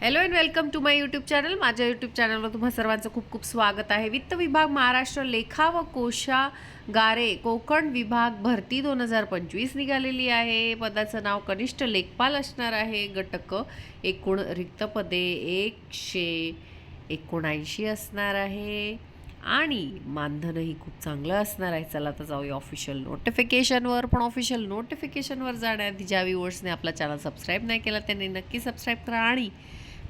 Hello and welcome to my YouTube channel माझ्या YouTube चॅनलवर तुम्हा सर्वांचं खूप खूप स्वागत आहे. वित्त विभाग महाराष्ट्र लेखा व कोशागारे कोकण विभाग भरती दोन हजार पंचवीस निघालेली आहे. पदाचं नाव कनिष्ठ लेखपाल असणार आहे. गटक एकूण रिक्त पदे एकशे एकोणऐंशी असणार आहे. आणि मानधनही खूप चांगलं असणार आहे. चला तर जाऊया ऑफिशियल नोटिफिकेशनवर पण ऑफिशियल नोटिफिकेशनवर जाण्याआधी ज्या व्ह्युअर्सने आपला चॅनल सबस्क्राईब नाही केला त्यांनी नक्की सबस्क्राईब करा. आणि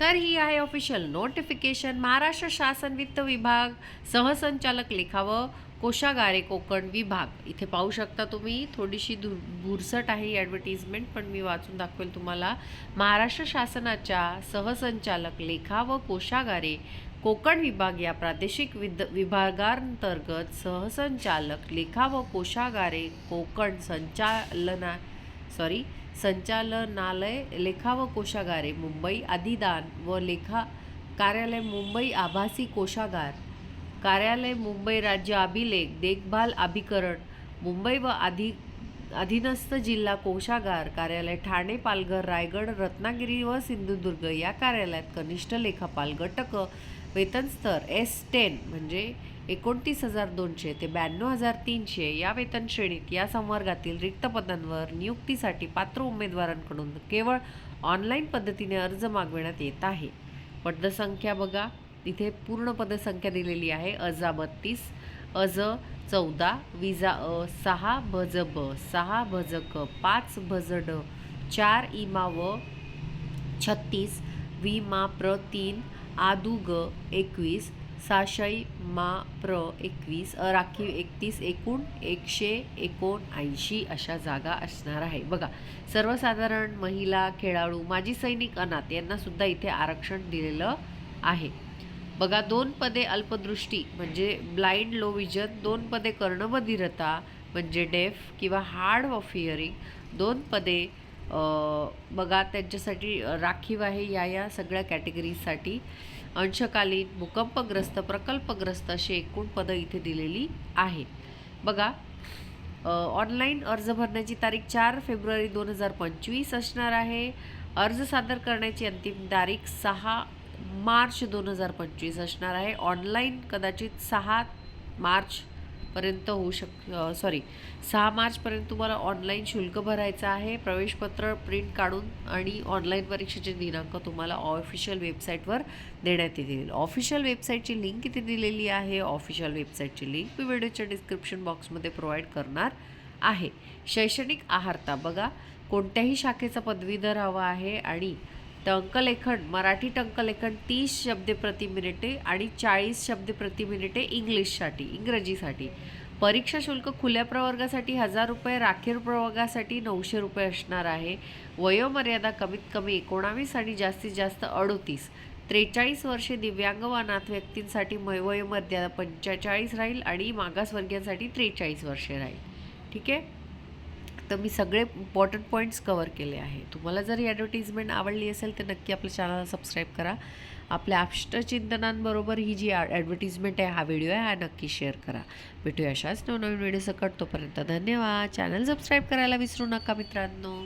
तर ही आहे ऑफिशियल नोटिफिकेशन महाराष्ट्र शासन वित्त विभाग सहसंचालक लिखावं कोशागारे कोकण विभाग. इथे पाहू शकता तुम्ही थोडीशी धु भुरसट आहे ही ॲडव्हर्टिजमेंट पण मी वाचून दाखवेल तुम्हाला. महाराष्ट्र शासनाच्या सहसंचालक लेखा व कोशागारे कोकण विभाग या प्रादेशिक विद विभागांतर्गत सहसंचालक लेखा व कोशागारे कोकण संचालना सॉरी संचालनालय लेखा व कोशागारे मुंबई अधिदान व लेखा कार्यालय मुंबई आभासी कोशागार कार्यालय मुंबई राज्य अभिलेख देखभाल अभिकरण मुंबई व अधि अधीनस्थ जिल्हा कोशागार कार्यालय ठाणे पालघर रायगड रत्नागिरी व सिंधुदुर्ग या कार्यालयात कनिष्ठ लेखापाल गटक वेतनस्तर एस टेन म्हणजे एकोणतीस हजार दोनशे ते ब्याण्णव हजार तीनशे या वेतन श्रेणीत या संवर्गातील रिक्त पदांवर नियुक्तीसाठी पात्र उमेदवारांकडून केवळ ऑनलाईन पद्धतीने अर्ज मागविण्यात येत आहे. पदसंख्या बघा. इथे पूर्ण पदसंख्या दिलेली आहे. अजा बत्तीस अज चौदा विजा अ सहा भज ब सहा भज क पाच भज ड चार इमा व छत्तीस विमा प्र तीन आदू ग एकवीस साशई मा प्र एकवीस अराखीव एकतीस एकूण एकशे एकोणऐंशी अशा जागा असणार आहे. बघा सर्वसाधारण महिला खेळाडू माजी सैनिक अनाथ यांना सुद्धा इथे आरक्षण दिलेलं आहे. बघा दोन पदे अल्पदृष्टी म्हणजे ब्लाइंड लो विजन दोन पदे कर्णबधिरता म्हणजे डेफ किंवा हार्ड ऑफ हिअरिंग दोन पदे बघा त्यांच्यासाठी राखीव आहे या या सगळ्या कॅटेगरीजसाठी. अंशकालीन भूकंपग्रस्त प्रकल्पग्रस्त अशी एकूण पदं इथे दिलेली आहे बघा ऑनलाईन अर्ज भरण्याची तारीख चार फेब्रुवारी दोन हजार पंचवीस असणार आहे. अर्ज सादर करण्याची अंतिम तारीख सहा मार्च दोन हजार पंचवीस असणार आहे. ऑनलाईन कदाचित सहा मार्च पर्यंत होऊ शक सॉरी सहा मार्चपर्यंत तुम्हाला ऑनलाईन शुल्क भरायचं आहे. प्रवेशपत्र प्रिंट काढून आणि ऑनलाईन परीक्षेचे दिनांक तुम्हाला ऑफिशियल वेबसाईटवर देण्यात येतील. ऑफिशियल वेबसाईटची लिंक इथे दिलेली आहे. ऑफिशियल वेबसाईटची लिंक मी व्हिडिओच्या डिस्क्रिप्शन बॉक्समध्ये प्रोव्हाइड करणार आहे. शैक्षणिक आहारता बघा. कोणत्याही शाखेचा पदवीधर हवा आहे आणि टंकलेखन मराठी टंकलेखन तीस शब्द प्रति मिनिटे आणि चाळीस शब्द प्रति मिनिटे इंग्लिशसाठी इंग्रजीसाठी. परीक्षा शुल्क खुल्या प्रवर्गासाठी हजार रुपये राखीव प्रवर्गासाठी नऊशे रुपये असणार आहे. वयोमर्यादा कमीत कमी एकोणावीस आणि जास्तीत जास्त अडोतीस. त्रेचाळीस वर्षे दिव्यांग व अनाथ व्यक्तींसाठी वयोमर्यादा पंचेचाळीस राहील आणि मागासवर्गीयांसाठी त्रेचाळीस वर्षे राहील. ठीक आहे? तर मी सगळे इम्पॉर्टंट पॉईंट्स कवर केले आहे. तुम्हाला जर ही ॲडव्हर्टिजमेंट आवडली असेल तर नक्की आपल्या चॅनलला सबस्क्राईब करा. आपल्या अष्टचिंतनांबरोबर ही जी ॲडव्हर्टिजमेंट आहे हा व्हिडिओ आहे हा नक्की शेअर करा. भेटूया अशाच नवनवीन व्हिडिओ सकट. तोपर्यंत धन्यवाद. चॅनल सबस्क्राईब करायला विसरू नका मित्रांनो.